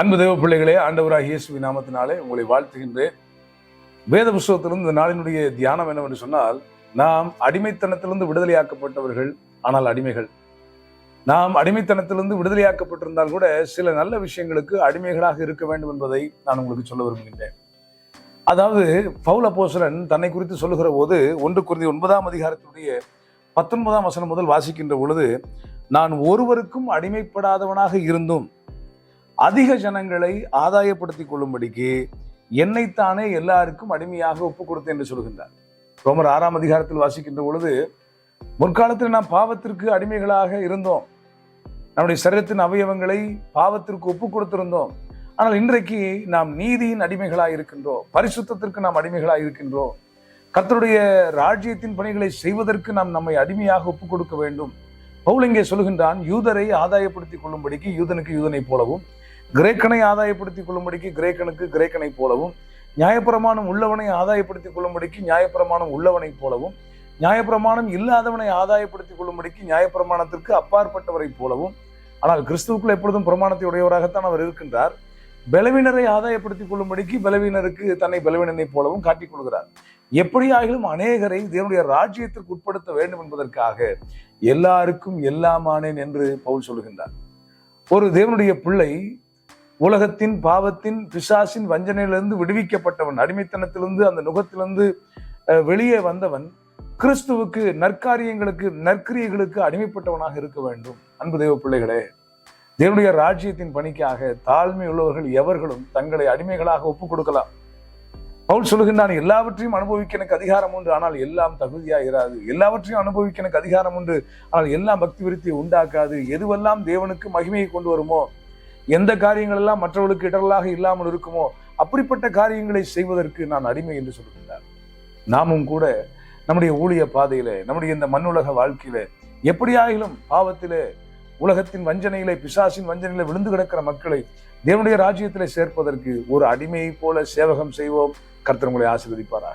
அன்பு தேவ பிள்ளைகளே ஆண்டவராக இயேசுவி நாமத்தினாலே உங்களை வாழ்த்துகின்றேன். வேத புஸ்தகத்திலிருந்து இந்த நாளினுடைய தியானம் என்னவென்று சொன்னால் நாம் அடிமைத்தனத்திலிருந்து விடுதலையாக்கப்பட்டவர்கள் ஆனால் அடிமைகள். நாம் அடிமைத்தனத்திலிருந்து விடுதலையாக்கப்பட்டிருந்தால் கூட சில நல்ல விஷயங்களுக்கு அடிமைகளாக இருக்க வேண்டும் என்பதை நான் உங்களுக்கு சொல்ல விரும்புகின்றேன். அதாவது பவுல போசரன் தன்னை குறித்து சொல்லுகிற போது ஒன்று குருதி ஒன்பதாம் அதிகாரத்தினுடைய பத்தொன்பதாம் வசனம் முதல் வாசிக்கின்ற பொழுது நான் ஒருவருக்கும் அடிமைப்படாதவனாக இருந்தும் அதிக ஜனங்களை ஆதாயப்படுத்திக் கொள்ளும்படிக்கு என்னைத்தானே எல்லாருக்கும் அடிமையாக ஒப்பு கொடுத்தேன் என்று சொல்கின்றார். ரோமர் ஆறாம் அதிகாரத்தில் வாசிக்கின்ற பொழுது முற்காலத்தில் நாம் பாவத்திற்கு அடிமைகளாக இருந்தோம். நம்முடைய சரீரத்தின் அவயவங்களை பாவத்திற்கு ஒப்பு கொடுத்திருந்தோம். ஆனால் இன்றைக்கு நாம் நீதியின் அடிமைகளாக இருக்கின்றோம். பரிசுத்தத்திற்கு நாம் அடிமைகளாக இருக்கின்றோம். கர்த்தருடைய ராஜ்யத்தின் பணிகளை செய்வதற்கு நாம் நம்மை அடிமையாக ஒப்புக் கொடுக்க வேண்டும். பவுல் இங்கே சொல்கின்றான் யூதரை ஆதாயப்படுத்திக் கொள்ளும்படிக்கு யூதனுக்கு யூதனை போலவும் கிரேக்கனை ஆதாயப்படுத்திக் கொள்ளும்படிக்கு கிரேக்கனுக்கு கிரேக்கனை போலவும் நியாயப்பிரமாணம் உள்ளவனை ஆதாயப்படுத்திக் கொள்ளும்படிக்கு நியாயப்பிரமாணம் உள்ளவனை போலவும் நியாயப்பிரமாணம் இல்லாதவனை ஆதாயப்படுத்திக் கொள்ளும்படிக்கு நியாயப்பிரமாணத்திற்கு அப்பாற்பட்டவரை போலவும் ஆனால் கிறிஸ்துவுக்குள் எப்பொழுதும் பிரமாணத்தை உடையவராகத்தான் அவர் இருக்கின்றார். பலவீனரை ஆதாயப்படுத்திக் கொள்ளும்படிக்கு பலவீனருக்கு தன்னை பலவீனனை போலவும் காட்டிக் கொள்கிறார். எப்படியாகிலும் அநேகரை தேவனுடைய ராஜ்யத்திற்கு உட்படுத்த வேண்டும் என்பதற்காக எல்லாருக்கும் எல்லாமானேன் என்று பவுல் சொல்கின்றார். ஒரு தேவனுடைய பிள்ளை உலகத்தின் பாவத்தின் பிசாசின் வஞ்சனையிலிருந்து விடுவிக்கப்பட்டவன் அடிமைத்தனத்திலிருந்து அந்த நுகத்திலிருந்து வெளியே வந்தவன் கிறிஸ்துவுக்கு நற்காரியங்களுக்கு நற்கிரியைகளுக்கு அடிமைப்பட்டவனாக இருக்க வேண்டும். அன்பு தெய்வ பிள்ளைகளே தேவனுடைய ராஜ்யத்தின் பணிக்காக தாழ்மை உள்ளவர்கள் எவர்களும் தங்களை அடிமைகளாக ஒப்புக் கொடுக்கலாம். பவுல் சொல்லுகின்றான் எல்லாவற்றையும் அனுபவிக்க எனக்கு அதிகாரம் உண்டு ஆனால் எல்லாம் தகுதியா இராது எல்லாவற்றையும் அனுபவிக்க எனக்கு அதிகாரம் உண்டு ஆனால் எல்லாம் பக்தி விருத்தியை உண்டாக்காது. எதுவெல்லாம் தேவனுக்கு மகிமையை கொண்டு வருமோ எந்த காரியங்கள் எல்லாம் மற்றவர்களுக்கு இடரலாக இல்லாமல் இருக்குமோ அப்படிப்பட்ட காரியங்களை செய்வதற்கு நான் அடிமை என்று சொல்லுகின்றார் நாமும் கூட நம்முடைய ஊழிய பாதையில நம்முடைய இந்த மண்ணுலக வாழ்க்கையில எப்படியாகிலும் பாவத்திலே உலகத்தின் வஞ்சனையிலே பிசாசின் வஞ்சனையில விழுந்து கிடக்கிற மக்களை தேவனுடைய ராஜ்யத்திலே சேர்ப்பதற்கு ஒரு அடிமையை போல சேவகம் செய்வோம். கர்த்தர் உங்களை ஆசீர்வதிப்பாரா